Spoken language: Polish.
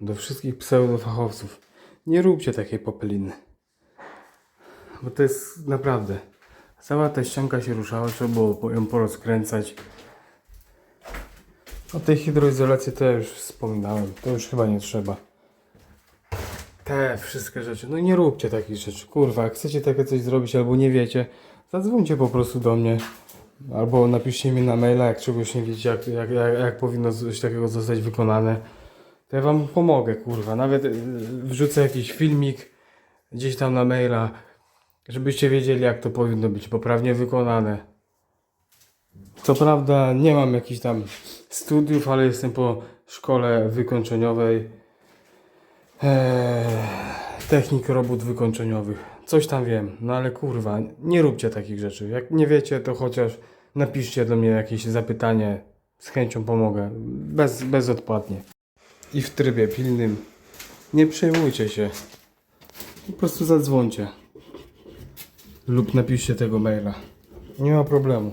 do wszystkich pseudofachowców. Nie róbcie takiej popeliny. Bo to jest naprawdę. Cała ta ścianka się ruszała, trzeba było ją porozkręcać. O tej hydroizolacji to ja już wspominałem. To już chyba nie trzeba. Te wszystkie rzeczy. No nie róbcie takich rzeczy. Kurwa, jak chcecie takie coś zrobić albo nie wiecie, zadzwońcie po prostu do mnie. Albo napiszcie mi na maila, jak czegoś nie wiecie, jak, jak, jak, jak powinno coś takiego zostać wykonane. To ja wam pomogę, kurwa. Nawet yy, wrzucę jakiś filmik gdzieś tam na maila, żebyście wiedzieli, jak to powinno być poprawnie wykonane. Co prawda nie mam jakichś tam studiów, ale jestem po szkole wykończeniowej. Eee, technik robót wykończeniowych. Coś tam wiem, no ale kurwa, nie róbcie takich rzeczy. Jak nie wiecie, to chociaż napiszcie do mnie jakieś zapytanie. Z chęcią pomogę. Bez, bezodpłatnie. I w trybie pilnym. Nie przejmujcie się. Po prostu zadzwońcie. Lub napiszcie tego maila. Nie ma problemu.